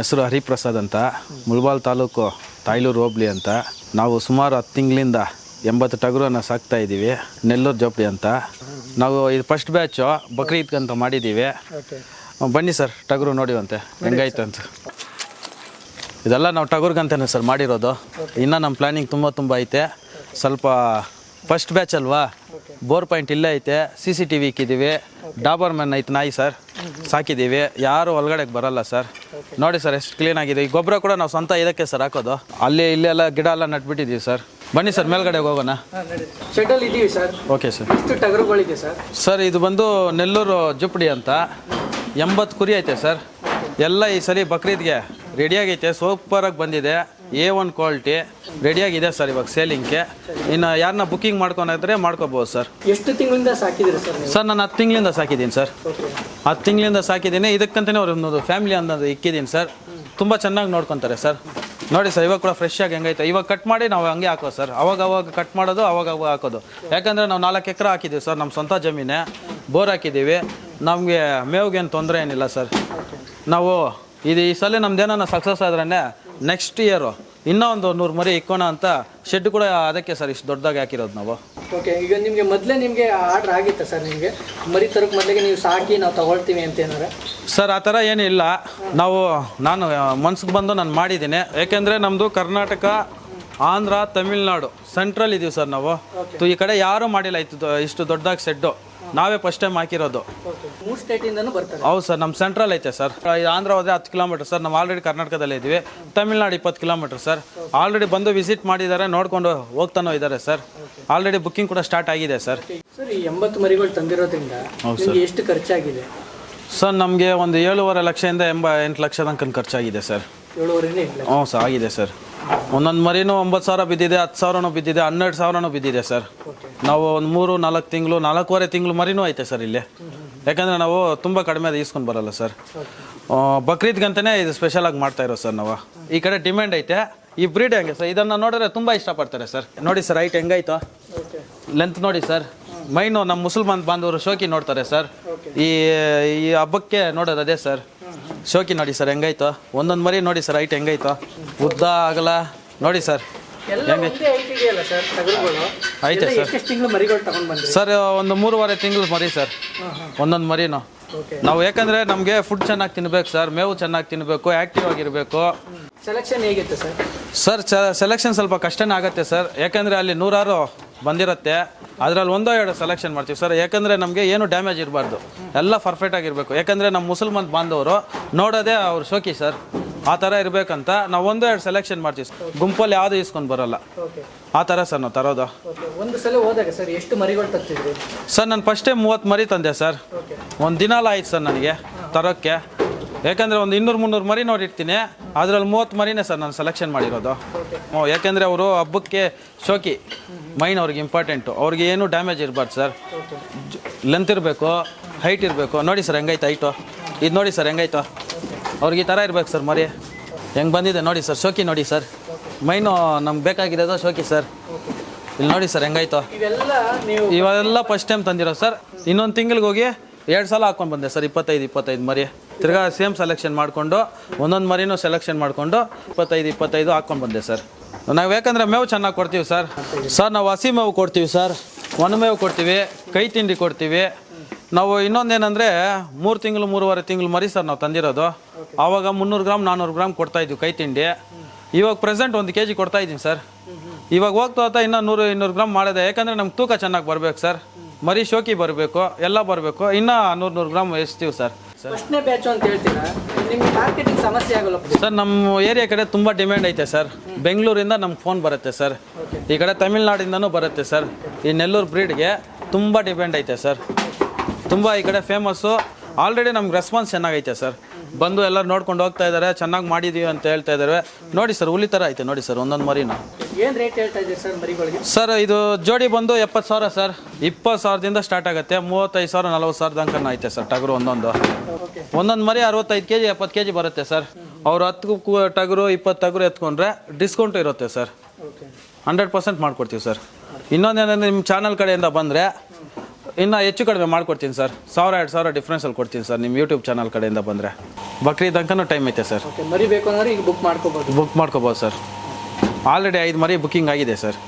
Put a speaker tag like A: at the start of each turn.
A: ಹೆಸರು ಹರಿಪ್ರಸಾದ್ ಅಂತ. ಮುಳ್ಬಾಲ್ ತಾಲೂಕು ತಾಯ್ಲೂರು ಹೋಬ್ಳಿ ಅಂತ. ನಾವು ಸುಮಾರು ಹತ್ತು ತಿಂಗಳಿಂದ ಎಂಬತ್ತು ಟಗರನ್ನ ಸಾಕ್ತಾ ಇದ್ದೀವಿ. ನೆಲ್ಲೂರು ಜೋಪಡಿ ಅಂತ. ನಾವು ಇದು ಫಸ್ಟ್ ಬ್ಯಾಚು ಬಕ್ರೀದ್ಗೆ ಅಂತ ಮಾಡಿದ್ದೀವಿ. ಬನ್ನಿ ಸರ್ ಟಗರು ನೋಡಿವಂತೆ. ಹೆಂಗಾಯ್ತು ಅಂತ. ಇದೆಲ್ಲ ನಾವು ಟಗರ್ಗಂತಾನೆ ಸರ್ ಮಾಡಿರೋದು. ಇನ್ನೂ ನಮ್ಮ ಪ್ಲ್ಯಾನಿಂಗ್ ತುಂಬ ತುಂಬ ಐತೆ. ಸ್ವಲ್ಪ ಫಸ್ಟ್ ಬ್ಯಾಚ್ ಅಲ್ವಾ? ಬೋರ್ ಪಾಯಿಂಟ್ ಇಲ್ಲೇ ಐತೆ. ಸಿ ಸಿ ಟಿ ವಿ ಇಕ್ಕಿದ್ದೀವಿ ಡಾಬರ್ ಮ್ಯಾನ್ ಐತೆ ನಾಯಿ ಸರ್. ಸಾಕಿದ್ದೀವಿ. ಯಾರು ಒಳಗಡೆಗೆ ಬರಲ್ಲ ಸರ್. ನೋಡಿ ಸರ್ ಎಷ್ಟು ಕ್ಲೀನ್ ಆಗಿದೆ. ಈ ಗೊಬ್ಬರ ಕೂಡ ನಾವು ಸ್ವಂತ ಇದಕ್ಕೆ ಸರ್ ಹಾಕೋದು. ಅಲ್ಲಿ ಇಲ್ಲೆಲ್ಲ ಗಿಡ ಎಲ್ಲ ನಟ್ಬಿಟ್ಟಿದ್ದೀವಿ ಸರ್. ಬನ್ನಿ ಸರ್ ಮೇಲ್ಗಡೆ ಹೋಗೋಣ.
B: ಸರ್.
A: Okay sir.
B: ಎಷ್ಟು ಟಗರುಗಳಿದೆ ಸರ್.
A: ಸರ್ ಇದು ಬಂದು ನೆಲ್ಲೂರು ಜುಪ್ಡಿ ಅಂತ. ಎಂಬತ್ತು ಕುರಿ ಐತೆ ಸರ್. ಎಲ್ಲ ಈ ಸರಿ ಬಕ್ರೀದ್ಗೆ ರೆಡಿಯಾಗೈತೆ ಸೂಪರಾಗಿ ಬಂದಿದೆ. ಎ ಒನ್ ಕ್ವಾಲಿಟಿ ರೆಡಿಯಾಗಿದೆ ಸರ್ ಇವಾಗ ಸೇಲಿಂಗ್ಗೆ ಇನ್ನು ಯಾರನ್ನ ಬುಕ್ಕಿಂಗ್ ಮಾಡ್ಕೊಂಡಿದ್ರೆ ಮಾಡ್ಕೋಬೋದು ಸರ್
B: ಎಷ್ಟು ತಿಂಗಳಿಂದ ಸಾಕಿದ್ದೀರಿ ಸರ್
A: ಸರ್ ನಾನು ಹತ್ತು ತಿಂಗಳಿಂದ ಸಾಕಿದ್ದೀನಿ ಸರ್ ಹತ್ತು ತಿಂಗಳಿಂದ ಸಾಕಿದ್ದೀನಿ. ಇದಕ್ಕಂತಲೇ ಒಂದು ಫ್ಯಾಮಿಲಿ ಅನ್ನೋದು ಇಕ್ಕಿದ್ದೀನಿ ಸರ್ ತುಂಬ ಚೆನ್ನಾಗಿ ನೋಡ್ಕೊತಾರೆ ಸರ್ ನೋಡಿ ಸರ್ ಇವಾಗ ಕೂಡ ಫ್ರೆಶ್ ಆಗಿ ಹೆಂಗೈತೆ. ಇವಾಗ ಕಟ್ ಮಾಡಿ ನಾವು ಹಂಗೆ ಹಾಕೋ ಸರ್ ಅವಾಗ ಅವಾಗ ಕಟ್ ಮಾಡೋದು ಅವಾಗ ಅವಾಗ ಹಾಕೋದು. ಯಾಕಂದರೆ ನಾವು ನಾಲ್ಕು ಎಕರೆ ಹಾಕಿದ್ದೀವಿ ಸರ್ ನಮ್ಮ ಸ್ವಂತ ಜಮೀನೇ. ಬೋರ್ ಹಾಕಿದ್ದೀವಿ. ನಮಗೆ ಮೇವ್ಗೇನು ತೊಂದರೆ ಏನಿಲ್ಲ ಸರ್ ನಾವು ಇದು ಈ ಸಲ ನಮ್ದೇನೋ ಸಕ್ಸಸ್ ಆದ್ರೇ ನೆಕ್ಸ್ಟ್ ಇಯರು ಇನ್ನೂ ಒಂದು ನೂರು ಮರಿ ಇಕ್ಕೋಣ ಅಂತ ಶೆಡ್ ಕೂಡ ಅದಕ್ಕೆ ಸರ್ ಇಷ್ಟು ದೊಡ್ಡದಾಗಿ ಹಾಕಿರೋದು ನಾವು.
B: ಓಕೆ ಈಗ ನಿಮಗೆ ಮೊದಲೇ ನಿಮಗೆ ಆರ್ಡ್ರ್ ಆಗಿತ್ತಾ ಸರ್ ನಿಮಗೆ? ಮರಿ ತರಕ್ಕೆ ಮೊದಲಿಗೆ ನೀವು ಸಾಕಿ ನಾವು ತಗೊಳ್ತೀವಿ ಅಂತ ಏನಾರ?
A: ಸರ್ ಆ ಥರ ಏನಿಲ್ಲ. ನಾವು ನಾನು ಮನ್ಸಿಗೆ ಬಂದು ನಾನು ಮಾಡಿದ್ದೀನಿ. ಯಾಕೆಂದರೆ ನಮ್ಮದು ಕರ್ನಾಟಕ ಆಂಧ್ರ ತಮಿಳ್ನಾಡು ಸೆಂಟ್ರಲ್ ಇದೀವಿ ಸರ್ ನಾವು. ಈ ಕಡೆ ಯಾರೂ ಮಾಡಿಲ್ಲ ಇತ್ತು ಇಷ್ಟು ದೊಡ್ಡದಾಗಿ ಸೆಡ್ಡು ನಾವೇ ಫಸ್ಟ್ ಟೈಮ್ ಹಾಕಿರೋದು.
B: ಓಕೆ ಮೂರು ಸ್ಟೇಟಿಂದನೂ ಬರ್ತಾರೆ.
A: ಹೌದು ಸರ್ ನಮ್ಮ ಸೆಂಟ್ರಲ್ ಐತೆ ಸರ್. ಇದು ಆಂಧ್ರ ಹೋದ್ರೆ ಹತ್ತು ಕಿಲೋಮೀಟರ್ ಸರ್ ನಾವು ಆಲ್ರೆಡಿ ಕರ್ನಾಟಕದಲ್ಲೇ ಇದ್ದೀವಿ ತಮಿಳ್ನಾಡು ಇಪ್ಪತ್ತು ಕಿಲೋಮೀಟರ್ ಸರ್. ಆಲ್ರೆಡಿ ಬಂದು ವಿಸಿಟ್ ಮಾಡಿದ್ದಾರೆ ನೋಡ್ಕೊಂಡು ಹೋಗ್ತಾನೋ ಇದ್ದಾರೆ ಸರ್. ಆಲ್ರೆಡಿ ಬುಕ್ಕಿಂಗ್ ಕೂಡ ಸ್ಟಾರ್ಟ್ ಆಗಿದೆ ಸರ್.
B: ಸರ್ ಈ ಎಂಬತ್ತು ಮರಿಗಳು ತಂದಿರೋದ್ರಿಂದ ನಿಮಗೆ ಎಷ್ಟು ಖರ್ಚಾಗಿದೆ?
A: ಸರ್ ನಮಗೆ ಒಂದು ಏಳುವರೆ ಲಕ್ಷದಿಂದ ಎಂಬ ಎಂಟು ಲಕ್ಷ ತನಕ ಖರ್ಚಾಗಿದೆ ಸರ್.
B: ಏಳುವರೆನೇ ಇಲ್ಲ.
A: ಹ್ಞೂ ಸರ್ ಆಗಿದೆ ಸರ್. ಒಂದೊಂದು ಮರಿನೂ ಒಂಬತ್ತು ಸಾವಿರ ಬಿದ್ದಿದೆ ಹತ್ತು ಸಾವಿರನೂ ಬಿದ್ದಿದೆ ಹನ್ನೆರಡು ಸಾವಿರನೂ ಬಿದ್ದಿದೆ ಸರ್. ನಾವು ಒಂದು ಮೂರು ನಾಲ್ಕು ತಿಂಗಳು ನಾಲ್ಕೂವರೆ ತಿಂಗಳು ಮರಿನೂ ಐತೆ ಸರ್ ಇಲ್ಲಿ. ಯಾಕಂದರೆ ನಾವು ತುಂಬ ಕಡಿಮೆ ಅದು ಈಸ್ಕೊಂಡು ಬರಲ್ಲ ಸರ್. ಆ, ಬಕ್ರೀದ್ಗಂತಲೇ ಇದು ಸ್ಪೆಷಲಾಗಿ ಮಾಡ್ತಾ ಇರೋ ಸರ್ ನಾವು. ಈ ಕಡೆ ಡಿಮ್ಯಾಂಡ್ ಐತೆ. ಈ ಬ್ರೀಡ್ ಹೆಂಗೆ ಸರ್? ಇದನ್ನು ನೋಡಿದ್ರೆ ತುಂಬ ಇಷ್ಟಪಡ್ತಾರೆ ಸರ್. ನೋಡಿ ಸರ್ ಹೈಟ್ ಹೆಂಗಾಯ್ತು ಲೆಂತ್ ನೋಡಿ ಸರ್. ಮೈನು ನಮ್ಮ ಮುಸಲ್ಮಾನ್ ಬಾಂಧವರು ಶೋಕಿ ನೋಡ್ತಾರೆ ಸರ್. ಈ ಈ ಹಬ್ಬಕ್ಕೆ ನೋಡೋದು ಅದೇ ಸರ್. ಶೋಕಿ ನೋಡಿ ಸರ್ ಹೆಂಗಾಯ್ತು? ಒಂದೊಂದು ಮರಿ ನೋಡಿ ಸರ್ ಹೈಟ್ ಹೆಂಗಾಯ್ತು? ಉದ್ದ ಆಗಲ್ಲ? ನೋಡಿ ಸರ್ ಐತೆ ಸರ್. ಸರ್ ಒಂದು ಮೂರುವರೆ ತಿಂಗಳು ಮರಿ ಸರ್ ಒಂದೊಂದು ಮರಿನು. ನಾವು ಯಾಕಂದ್ರೆ ನಮಗೆ ಫುಡ್ ಚೆನ್ನಾಗಿ ತಿನ್ಬೇಕು ಸರ್ ಮೇವು ಚೆನ್ನಾಗಿ ತಿನ್ನಬೇಕು ಆಕ್ಟಿವ್ ಆಗಿರಬೇಕು.
B: ಸೆಲೆಕ್ಷನ್ ಹೇಗಿತ್ತು ಸರ್?
A: ಸರ್ ಸೆಲೆಕ್ಷನ್ ಸ್ವಲ್ಪ ಕಷ್ಟನೇ ಆಗುತ್ತೆ ಸರ್ ಯಾಕಂದ್ರೆ ಅಲ್ಲಿ ನೂರಾರು ಬಂದಿರುತ್ತೆ. ಅದರಲ್ಲಿ ಒಂದೋ ಎರಡು ಸೆಲೆಕ್ಷನ್ ಮಾಡ್ತೀವಿ. ಸರ್ ಯಾಕಂದರೆ ನಮಗೆ ಏನು ಡ್ಯಾಮೇಜ್ ಇರಬಾರ್ದು. ಎಲ್ಲ ಪರ್ಫೆಕ್ಟ್ ಆಗಿರಬೇಕು. ಯಾಕಂದರೆ ನಮ್ಮ ಮುಸಲ್ಮಾನ್ ಬಾಂಧವರು ನೋಡೋದೇ ಅವ್ರು ಶೋಕಿ ಸರ್. ಆ ಥರ ಇರಬೇಕಂತ ನಾವು ಒಂದೋ ಎರಡು ಸೆಲೆಕ್ಷನ್ ಮಾಡ್ತೀವಿ ಸರ್. ಗುಂಪಲ್ಲಿ ಯಾವುದು ಇಸ್ಕೊಂಡು ಬರೋಲ್ಲ. ಆ ಥರ ಸರ್ ನಾವು ತರೋದು.
B: ಒಂದು ಸಲ ಹೋದಾಗ ಸರ್ ಎಷ್ಟು ಮರಿಗಳು ತರ್ತಿದ್ರಿ
A: ಸರ್ ನಾನು ಫಸ್ಟ್ ಟೈಮ್ ಮೂವತ್ತು ಮರಿ ತಂದೆ ಸರ್. ಒಂದು ದಿನಾಲ ಆಯ್ತು ಸರ್ ನನಗೆ ತರೋಕ್ಕೆ. ಯಾಕಂದರೆ ಒಂದು ಇನ್ನೂರು ಮುನ್ನೂರು ಮರಿ ನೋಡಿರ್ತೀನಿ. ಅದರಲ್ಲಿ ಮೂವತ್ತು ಮರಿನೇ ಸರ್ ನಾನು ಸೆಲೆಕ್ಷನ್ ಮಾಡಿರೋದು. ಹ್ಞೂ ಯಾಕೆಂದರೆ ಅವರು ಹಬ್ಬಕ್ಕೆ ಶೋಕಿ. ಮೈನ್ ಅವ್ರಿಗೆ ಇಂಪಾರ್ಟೆಂಟು ಅವ್ರಿಗೆ ಏನು ಡ್ಯಾಮೇಜ್ ಇರಬಾರ್ದು ಸರ್ ಲೆಂತ್ ಇರಬೇಕು ಹೈಟ್ ಇರಬೇಕು. ನೋಡಿ ಸರ್ ಹೆಂಗೈತೆ ಹೈಟು ಇದು ನೋಡಿ ಸರ್ ಹೆಂಗೈತು? ಅವ್ರಿಗೆ ಈ ಥರ ಇರ್ಬೇಕು ಸರ್ ಮರಿ. ಹೆಂಗೆ ಬಂದಿದೆ ನೋಡಿ ಸರ್ ಶೋಕಿ ನೋಡಿ ಸರ್ ಮೈನು ನಮ್ಗೆ ಬೇಕಾಗಿರೋದು ಶೋಕಿ ಸರ್ ಇಲ್ಲಿ ನೋಡಿ ಸರ್ ಹೆಂಗಾಯ್ತು
B: ಇವೆಲ್ಲ
A: ಫಸ್ಟ್ ಟೈಮ್ ತಂದಿರೋ ಸರ್ ಇನ್ನೊಂದು ತಿಂಗಳಿಗೆ ಹೋಗಿ ಎರಡು ಸಲ ಹಾಕೊಂಡು ಬಂದೆ ಸರ್ ಇಪ್ಪತ್ತೈದು ಇಪ್ಪತ್ತೈದು ಮರಿ. ತಿರ್ಗಾ ಸೇಮ್ ಸೆಲೆಕ್ಷನ್ ಮಾಡಿಕೊಂಡು, ಒಂದೊಂದು ಮರಿನೂ ಸೆಲೆಕ್ಷನ್ ಮಾಡಿಕೊಂಡು ಇಪ್ಪತ್ತೈದು ಇಪ್ಪತ್ತೈದು ಹಾಕ್ಕೊಂಡು ಬಂದೆ ಸರ್. ನಾವು ಯಾಕಂದರೆ ಮೇವು ಚೆನ್ನಾಗಿ ಕೊಡ್ತೀವಿ ಸರ್. ಸರ್, ನಾವು ಹಸಿ ಮೇವು ಕೊಡ್ತೀವಿ ಸರ್. ಒಣ ಮೇವು ಕೊಡ್ತೀವಿ, ಕೈ ತಿಂಡಿ ಕೊಡ್ತೀವಿ. ನಾವು ಇನ್ನೊಂದೇನೆಂದರೆ ಮೂರು ತಿಂಗಳು, ಮೂರುವರೆ ತಿಂಗಳು ಮರಿ ಸರ್ ನಾವು ತಂದಿರೋದು. ಆವಾಗ ಮುನ್ನೂರು ಗ್ರಾಮ್ ನಾನ್ನೂರು ಗ್ರಾಮ್ ಕೊಡ್ತಾ ಇದ್ವಿ ಕೈ ತಿಂಡಿ. ಇವಾಗ ಪ್ರೆಸೆಂಟ್ ಒಂದು ಕೆ ಜಿ ಕೊಡ್ತಾ ಇದ್ದೀನಿ ಸರ್. ಇವಾಗ ಹೋಗ್ತಾ ಹೋಗ್ತಾ ಇನ್ನೂ ನೂರು, ಇನ್ನೂರು ಗ್ರಾಮ್ ಮಾಡಿದೆ. ಯಾಕಂದರೆ ನಮ್ಗೆ ತೂಕ ಚೆನ್ನಾಗಿ ಬರಬೇಕು ಸರ್. ಮರಿ ಶೋಕಿ ಬರಬೇಕು, ಎಲ್ಲ ಬರಬೇಕು. ಇನ್ನೂ ನೂರು ನೂರು ಗ್ರಾಮ್ ಎಸ್ತೀವಿ ಸರ್.
B: ಫಸ್ಟ್ನೇ ಬ್ಯಾಚ್ ಅಂತ ಹೇಳ್ತೀರಾ? ನಿಮ್ಗೆ ಮಾರ್ಕೆಟಿಂಗ್ ಸಮಸ್ಯೆ ಆಗಲ್ಲ.
A: ಸರ್ ನಮ್ಮ ಏರಿಯಾ ಕಡೆ ತುಂಬ ಡಿಮ್ಯಾಂಡ್ ಐತೆ ಸರ್. ಬೆಂಗಳೂರಿಂದ ನಮ್ಗೆ ಫೋನ್ ಬರುತ್ತೆ ಸರ್. ಈ ಕಡೆ ತಮಿಳ್ನಾಡಿಂದನೂ ಬರುತ್ತೆ ಸರ್. ಈ ನೆಲ್ಲೂರು ಬ್ರೀಡ್ಗೆ ತುಂಬ ಡಿಮ್ಯಾಂಡ್ ಐತೆ ಸರ್. ತುಂಬ ಈ ಕಡೆ ಫೇಮಸ್ಸು ಆಲ್ರೆಡಿ ನಮ್ಗೆ ರೆಸ್ಪಾನ್ಸ್ ಚೆನ್ನಾಗೈತೆ ಸರ್ ಬಂದು ಎಲ್ಲರೂ ನೋಡ್ಕೊಂಡು ಹೋಗ್ತಾ ಇದ್ದಾರೆ ಚೆನ್ನಾಗಿ ಮಾಡಿದೀವಿ ಅಂತ ಹೇಳ್ತಾ ಇದ್ದಾರೆ ನೋಡಿ ಸರ್ ಹುಲಿ ಥರ ಐತೆ ನೋಡಿ ಸರ್ ಒಂದೊಂದು ಮರಿನ.
B: ಏನು ರೇಟ್ ಹೇಳ್ತಾ ಇದ್ದೀರಿ ಸರ್ ಮರಿಗಳಿಗೆ?
A: ಸರ್ ಇದು ಜೋಡಿ ಬಂದು ಎಪ್ಪತ್ತು ಸಾವಿರ ಸರ್ ಇಪ್ಪತ್ತು ಸಾವಿರದಿಂದ ಸ್ಟಾರ್ಟ್ ಆಗುತ್ತೆ. ಮೂವತ್ತೈದು ಸಾವಿರ ನಲ್ವತ್ತು ಸಾವಿರ ತನಕ ಐತೆ ಸರ್ ಟಗರು ಒಂದೊಂದು. ಒಂದೊಂದು ಮರಿ ಅರವತ್ತೈದು ಕೆ ಜಿ ಎಪ್ಪತ್ತು ಕೆ ಜಿ ಬರುತ್ತೆ ಸರ್ ಅವ್ರು ಹತ್ತು ಕು- ಟಗರು ಇಪ್ಪತ್ತು ಟಗರು ಎತ್ಕೊಂಡ್ರೆ ಡಿಸ್ಕೌಂಟ್ ಇರುತ್ತೆ ಸರ್
B: ಓಕೆ
A: ಹಂಡ್ರೆಡ್ ಪರ್ಸೆಂಟ್ ಮಾಡಿಕೊಡ್ತೀವಿ ಸರ್ ಇನ್ನೊಂದೇನಂದ್ರೆ ನಿಮ್ಮ ಚಾನಲ್ ಕಡೆಯಿಂದ ಬಂದರೆ ಇನ್ನು ಹೆಚ್ಚು ಕಡಿಮೆ ಮಾಡ್ಕೊಡ್ತೀನಿ ಸರ್. ಸಾವಿರ ಎರಡು ಸಾವಿರ ಡಿಫ್ರೆನ್ಸಲ್ಲಿ ಕೊಡ್ತೀನಿ ಸರ್ ನಿಮ್ಮ ಯೂಟ್ಯೂಬ್ ಚಾನಲ್ ಕಡೆಯಿಂದ ಬಂದರೆ. ಬಕ್ರೀದ್ ತನಕನೂ ಟೈಮ್ ಐತೆ ಸರ್.
B: ಓಕೆ ಮರಿ ಬೇಕು ಅಂದ್ರೆ ಈಗ ಬುಕ್ ಮಾಡ್ಕೋಬೋದು.
A: ಬುಕ್ ಮಾಡ್ಕೋಬೋದು ಸರ್. ಆಲ್ರೆಡಿ ಐದು ಮರಿ ಬುಕ್ಕಿಂಗ್ ಆಗಿದೆ ಸರ್.